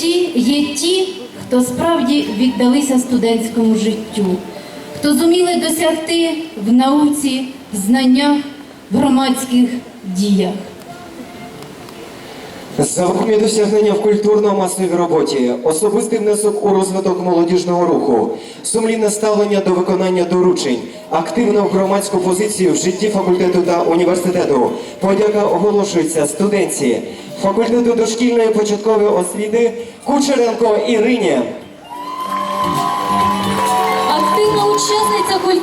Ті є ті, хто справді віддалися студентському життю, хто зуміли досягти в науці, в знаннях, в громадських діях. За вагомі досягнення в культурно-масовій роботі, особистий внесок у розвиток молодіжного руху, сумлінне ставлення до виконання доручень, активну громадську позицію в житті факультету та університету. Подяка оголошується студентці факультету дошкільної початкової освіти Кучеренко Ірині.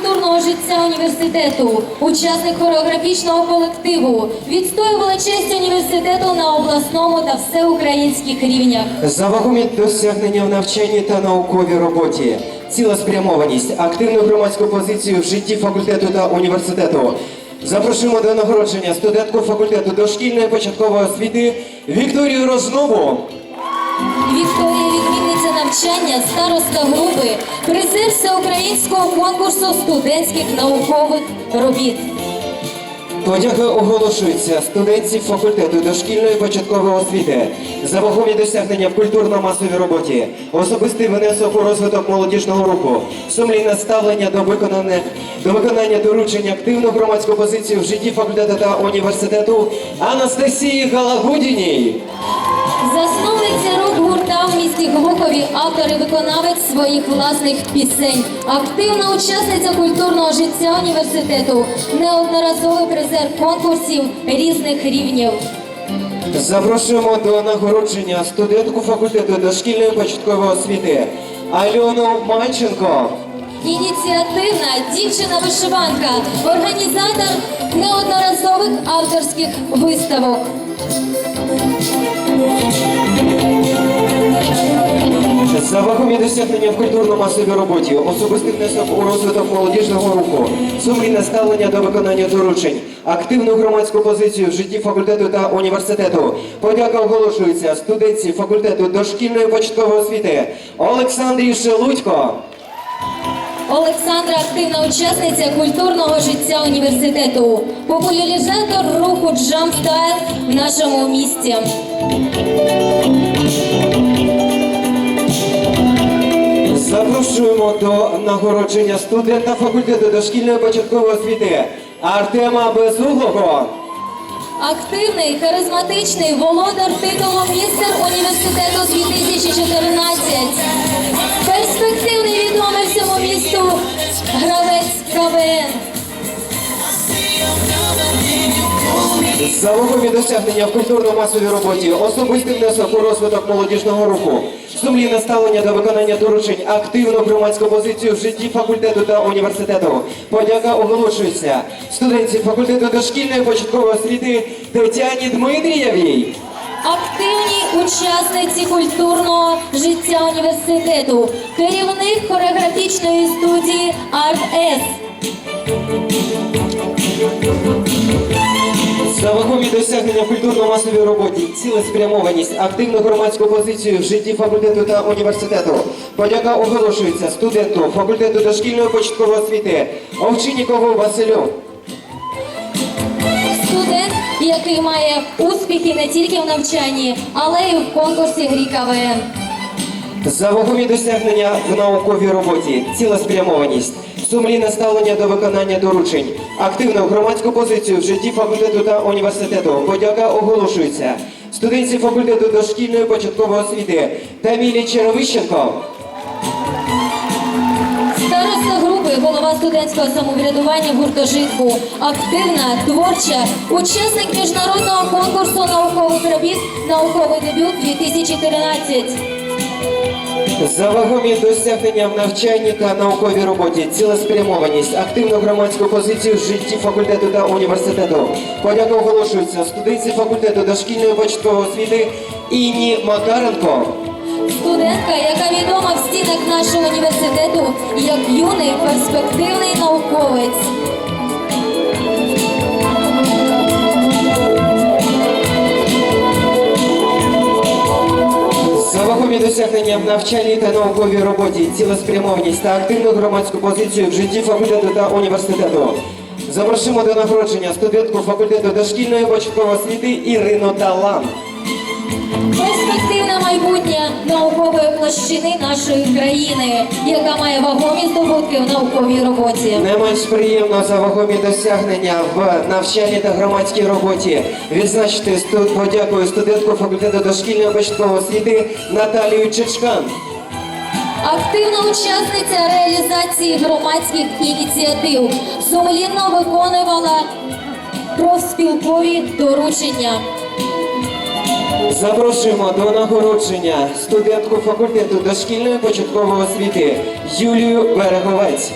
Культурного життя університету, учасник хореографічного колективу, відстоювала честь університету на обласному та всеукраїнських рівнях. За вагомі досягнення в навчанні та науковій роботі, цілеспрямованість, активну громадську позицію в житті факультету та університету. Запрошуємо до нагородження студентку факультету дошкільної початкової освіти Вікторію Рожнову. Вікторія відмінниця навчання, старостка групи, призер всеукраїнського конкурсу студентських наукових робіт. Подяка оголошується студентів факультету дошкільної початкової освіти за вагомі досягнення в культурно-масовій роботі, особистий внесок у розвиток молодіжного руху, сумлінне ставлення до виконання, до виконання доручень, активну громадську позицію в житті факультету та університету Анастасії Галагудіній. Засновниця в місті Глухові, автор і виконавець своїх власних пісень, активна учасниця культурного життя університету, неодноразовий призер конкурсів різних рівнів. Запрошуємо до нагородження студентку факультету дошкільної початкової освіти Альону Мальченко. Ініціативна дівчина-вишиванка, організатор неодноразових авторських виставок. За вагомі досягнення в культурно-масовій роботі, особистий внесок у розвиток молодіжного руху, сумлінне ставлення до виконання доручень, активну громадську позицію в житті факультету та університету. Подяка оголошується студентці факультету дошкільної початкової освіти Олександрі Шелудько. Олександра активна учасниця культурного життя університету, популяризатор руху Style в нашому місті. Запрошуємо до нагородження студента факультету дошкільної початкової освіти Артема Безуглого. Активний, харизматичний володар титулу містер університету 2014. Перспективний відомий всьому місту гравець КВН. За вагомі досягнення в культурно-масовій роботі, особистий внесок у розвиток молодіжного руху, сумлінне ставлення до виконання доручень, активну громадську позицію в житті факультету та університету. Подяка оголошується студентці факультету дошкільної початкової освіти Тетяні Дмитрієвій. Активній учасниці культурного життя університету, керівник хореографічної студії Арт-С. За вагомі досягнення в культурно-масовій роботі, цілеспрямованість, активну громадську позицію в житті факультету та університету. Подяка оголошується студенту факультету дошкільної початкової освіти Овчиннікову Василю. Студент, який має успіхи не тільки в навчанні, але й в конкурсі грі КВН. За вагомі досягнення в науковій роботі, цілеспрямованість, сумлінне ставлення до виконання доручень, активну громадську позицію в житті факультету та університету. Подяка оголошується студентці факультету дошкільної початкової освіти Тамілі Черевищенко. Староста групи, голова студентського самоврядування гуртожитку, активна, творча, учасник міжнародного конкурсу наукових робіт, науковий дебют 2014. За вагомі досягнення в навчанні та науковій роботі, цілеспрямованість, активну громадську позицію в житті факультету та університету. Подяка оголошується студентці факультету дошкільної початкової освіти Інні Макаренко. Студентка, яка відома в стінах нашого університету як юний перспективний науковець. Вагомі досягнення в навчанні та науковій роботі, цілеспрямованість та активну громадську позицію в житті факультету та університету. Запрошуємо до нагородження студентку факультету дошкільної початкової освіти Ірину Талан. Майбутнє наукової площини нашої країни, яка має вагомі здобутки в науковій роботі. Не менш приємно за вагомі досягнення в навчанні та громадській роботі відзначити студ... подякую студентку факультету дошкільної початкової освіти Наталію Чечкан. Активна учасниця реалізації громадських ініціатив, сумлінно виконувала профспілкові доручення. Запрошуємо до нагородження студентку факультету дошкільної початкової освіти Юлію Береговець.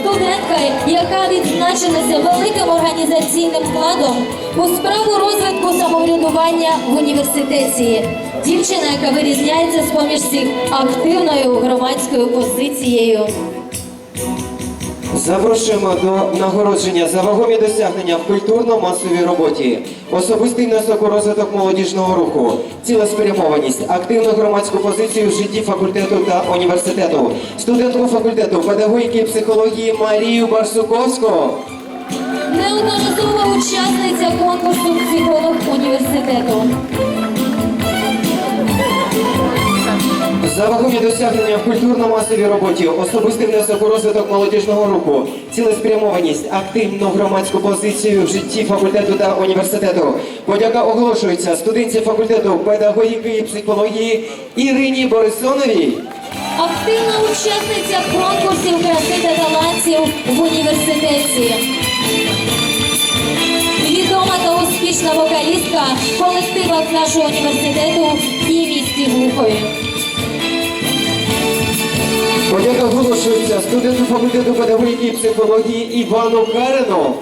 Студентка, яка відзначилася великим організаційним вкладом у справу розвитку самоврядування в університеті. Дівчина, яка вирізняється з поміж всіх активною громадською позицією. Запрошуємо до нагородження за вагомі досягнення в культурно-масовій роботі, особистий внесок у розвиток молодіжного руху, цілеспрямованість, активну громадську позицію в житті факультету та університету, студентку факультету педагогіки і психології Марію Барсуковську. Неодноразова учасниця конкурсу психолог університету. За вагомі досягнення в культурно-масовій роботі, особистий внесок у розвиток молодіжного руху, цілеспрямованість, активну громадську позицію в житті факультету та університету. Подяка оголошується студентці факультету педагогіки і психології Ірині Борисоновій. Активна учасниця конкурсів краси та талантів в університеті. Відома та успішна вокалістка в колективах нашого університету і місті Глухові. Подяка оголошується студенту факультету педагогіки і психології Івану Карину.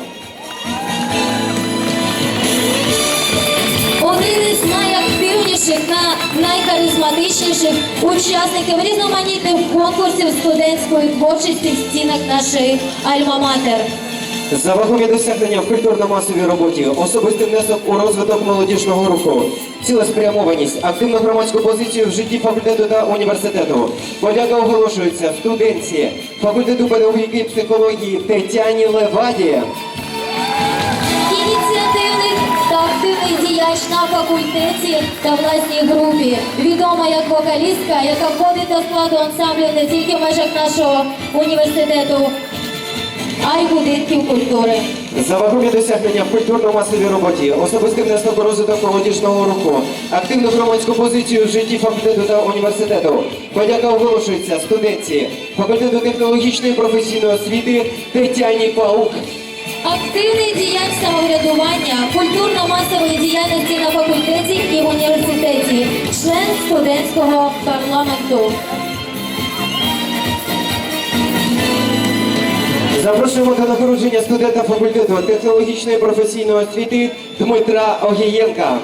Один із найактивніших та найхаризматичніших учасників різноманітних конкурсів студентської творчості в стінах нашої Альма-Матер. За вагомі досягнення в культурно-масовій роботі, особистий внесок у розвиток молодіжного руху, цілеспрямованість, активну громадську позицію в житті факультету та університету. Подяка оголошується студентці факультету педагогіки і психології Тетяні Леваді. Ініціативний та активний діяч на факультеті та власній групі. Відома як вокалістка, яка входить до складу ансамблів не тільки в межах нашого університету, а й будинків культури. Завагомі досягнення в культурно-масовій роботі, особистий внесок у розвиток молодіжного руху, активну громадську позицію в житті факультету та університету. Подяка оголошується студентці факультету технологічної професійної освіти Тетяні Паук. Активний діяч самоврядування, культурно-масової діяльності на факультеті і в університеті, член студентського парламенту. Запрошуємо до нагородження студента факультету технологічної професійної освіти Дмитра Огієнка.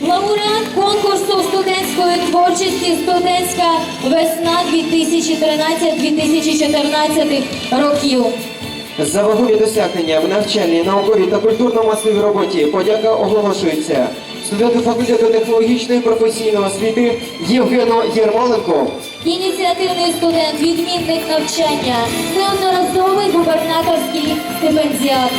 Лауреат конкурсу студентської творчості Студентська весна 2013-2014 років. За вагомі досягнення в навчальній, науковій та культурно-масовій роботі подяка оголошується студенту факультету технологічної професійної освіти Євгену Єрмоленко. Ініціативний студент, відмінник навчання, неодноразовий губернаторський стипендіат.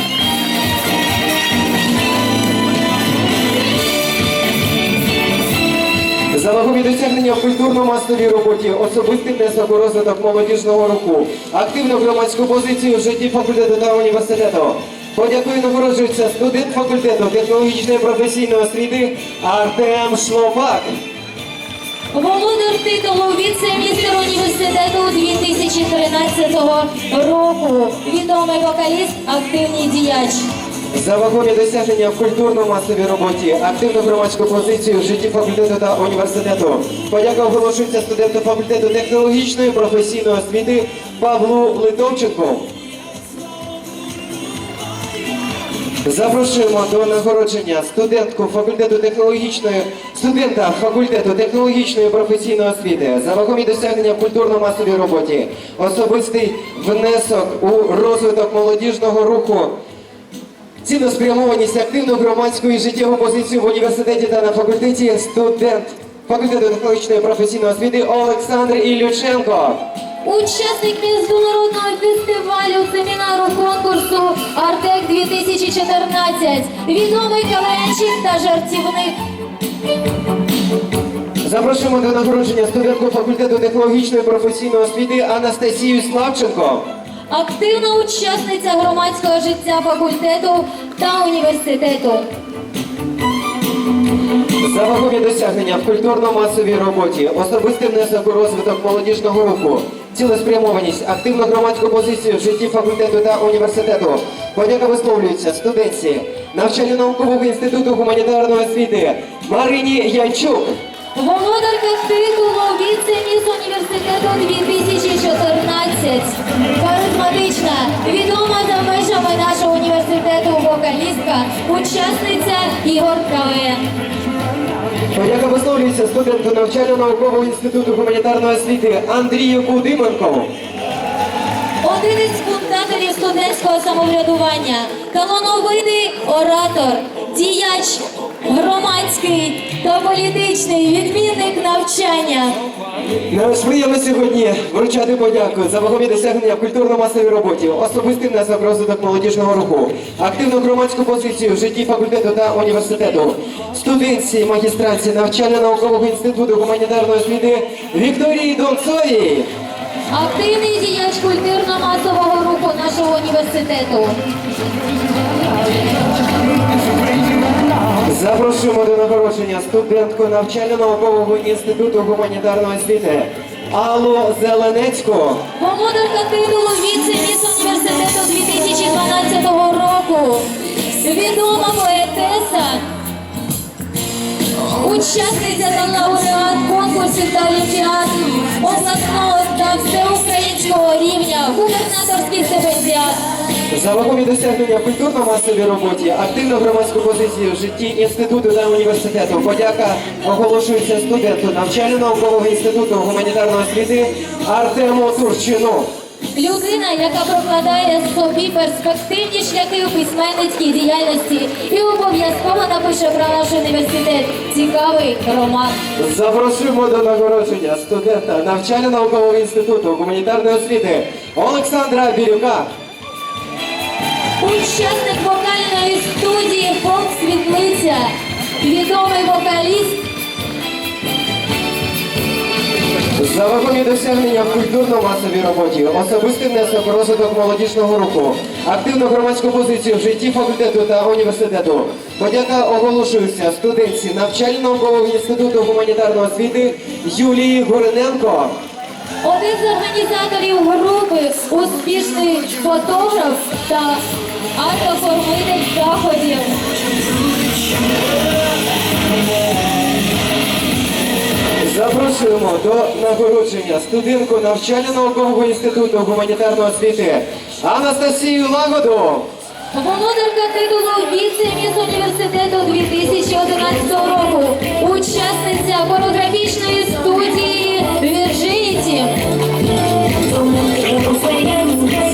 За досягнення в культурно-масовій роботі, особистий внесок у розвиток молодіжного руху, активну громадську позицію в житті факультету та університету. Подякою нагороджується студент факультету технологічної професійної освіти Артем Шлопак. Володар титулу віце-містер університету 2013 року. Відомий вокаліст, активний діяч. За вагомі досягнення в культурно-масовій роботі, активну громадську позицію в житті факультету та університету. Подяка оголошується студенту факультету технологічної професійної освіти Павлу Литовченку. Запрошуємо до нагородження студентку факультету технологічної студента факультету технологічної професійної освіти за вагомі досягнення в культурно-масовій роботі, особистий внесок у розвиток молодіжного руху. Ціноспрямованість активну громадську і життєву позицію в університеті та на факультеті студент факультету технологічної професійної освіти Олександр Ілюченко. Учасник міжнародного фестивалю семінару конкурсу Артек 2014. Відомий кавенчик та жартівник. Запрошуємо до нагородження студентку факультету технологічної професійної освіти Анастасію Славченко. Активна учасниця громадського життя факультету та університету. За вагомі досягнення в культурно-масовій роботі, особистий внесок у розвиток молодіжного руху, цілеспрямованість, активну громадську позицію в житті факультету та університету. Подяка висловлюється студентці навчально-наукового інституту гуманітарної освіти Марині Янчук. Володарка титулу віце-міс університету 2014. Харизматична, відома за межами нашого університету вокалістка, учасниця ігор КВН. Висловлюється студенту навчально-наукового інституту гуманітарної освіти Андрію Кудименкову. Один із фундаторів студентського самоврядування, талановитий оратор, діяч громадський та політичний відмінник навчання. Приємно сьогодні вручати подяку за вагомі досягнення в культурно-масовій роботі, особистий внесок в розвиток молодіжного руху, активну громадську позицію в житті факультету та університету, студентці, магістранці навчально-наукового інституту гуманітарної освіти Вікторії Донцовій. Активний діяч культурно-масового руху нашого університету. Запрошуємо до нагородження студентку навчально-наукового інституту гуманітарної освіти Аллу Зеленецьку. Володарка титулу віце-міс університету 2012 року. Відома поетеса. Учасниця та лауреат конкурсів та олімпіад обласного та всеукраїнського рівня, губернаторський стипендіат. За вагомі досягнення в культурно-масовій роботі, активну громадську позицію в житті інституту та університету. Подяка оголошується студенту навчально-наукового інституту гуманітарної освіти Артему Турчину. Людина, яка прокладає собі перспективні шляхи у письменницькій діяльності і обов'язково напише про наш університет. Цікавий роман. Запрошуємо до нагородження студента навчально-наукового інституту гуманітарної освіти Олександра Бірюка. Учасник вокальної студії Фолк Світлиця, відомий вокаліст, За вагомі досягнення в культурно-масовій роботі, особистий внесок розвиток молодіжного руху, активну громадську позицію в житті факультету та університету. Подяка оголошується студентці навчально-наукового інституту гуманітарної освіти Юлії Гуриненко. Один з організаторів групи, успішний фотограф та артоформитель заходів. Запрошуємо до нагородження студентку навчально-наукового інституту гуманітарної освіти Анастасію Лагоду. Володарка титулу віце-міс університету 2011 року, учасниця хореографічної студії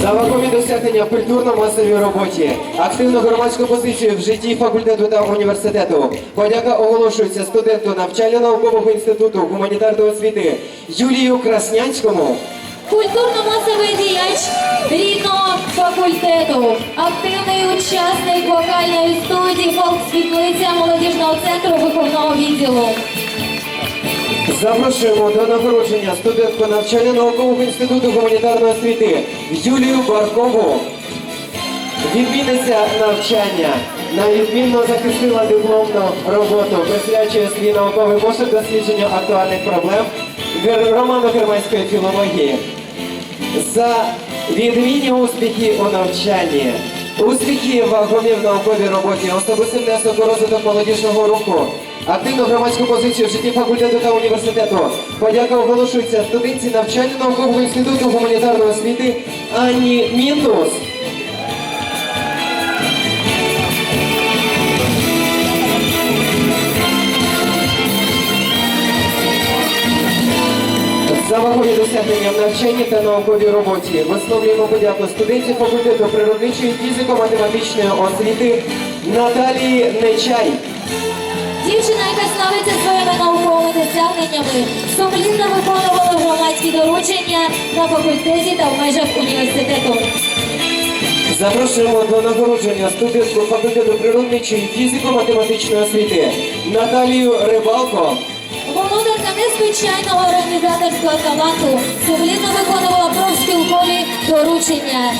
За вагомі досягнення в культурно-масовій роботі, активну громадську позицію в житті факультету та університету. Подяка оголошується студенту навчально-наукового інституту гуманітарної освіти Юлію Краснянському. Культурно-масовий діяч рідного факультету, активний учасник вокальної студії Фолк Світлиця молодіжного центру виховного відділу. Запрошуємо до нагородження студентку навчально-наукового інституту гуманітарної освіти Юлію Баркову. Відмінниця навчання. Навідмінно захистила дипломну роботу, присвячує свій науковий пошук дослідженню актуальних проблем романо-германської філології. За відмінні успіхи у навчанні, успіхи вагомі в науковій роботі, особистий внесок у розвиток молодіжного руху, активну громадську позицію в житті факультету та університету. Подяка оголошується студентці навчально-наукового інституту гуманітарної освіти Анні Мінтус. За вагомі досягнення в навчанні та науковій роботі висловлюємо подяку студентів факультету природничої фізико-математичної освіти Наталії Нечай. Дівчина, яка славиться своїми науковими досягненнями, сумлінно виконувала громадські доручення на факультеті та в межах університету. Запрошуємо до нагородження студентку факультету природничої фізико-математичної освіти Наталію Рибалко. Володарка незвичайного організаторського таланту сумлінно виконувала профспілкові доручення.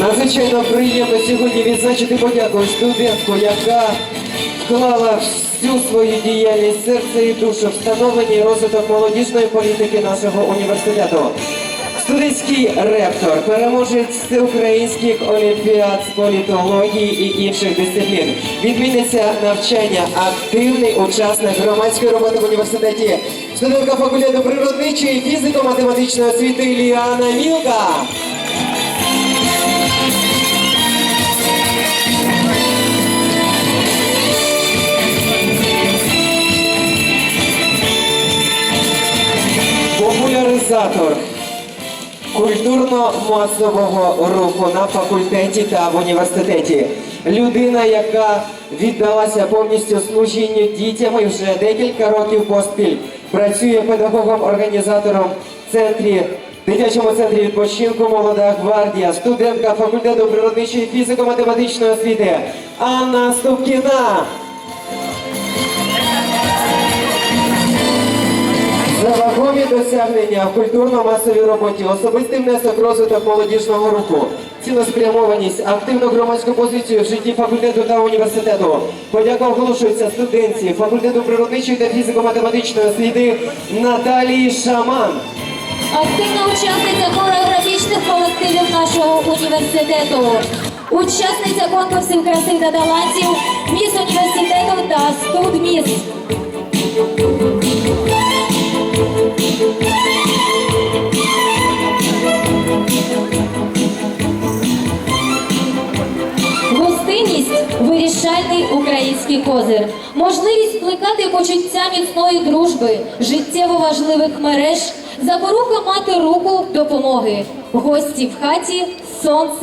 Надзвичайно приємно сьогодні відзначити подякою студентку, яка вклала всю свою діяльність серце і душу в встановлення і розвиток молодіжної політики нашого університету. Студентський ректор, переможець всеукраїнських олімпіад з політології і інших дисциплін, відмінниця навчання, активний учасник громадської роботи в університеті, студентка факультету природничої фізико-математичної освіти Ліана Мілка. Популяризатор культурно-масового руху на факультеті та в університеті. Людина, яка віддалася повністю служінню дітям і вже декілька років поспіль працює педагогом-організатором в центрі. Дитячому центрі відпочинку Молода гвардія, студентка факультету природничої фізико-математичної освіти Анна Ступкіна. За досягнення в культурно-масовій роботі, особистий внесок розвиток молодіжного руху, цілеспрямованість, активну громадську позицію в житті факультету та університету. Подяка оголошується студентці факультету природничої та фізико-математичної освіти Наталії Шаман. Активна учасниця хореографічних колективів нашого університету. Учасниця конкурсів краси та талантів міс університету та студміс. Гостинність вирішальний український козир. Можливість плекати почуття міцної дружби, життєво важливих мереж, запорука мати руку допомоги. Гості в хаті, сонце.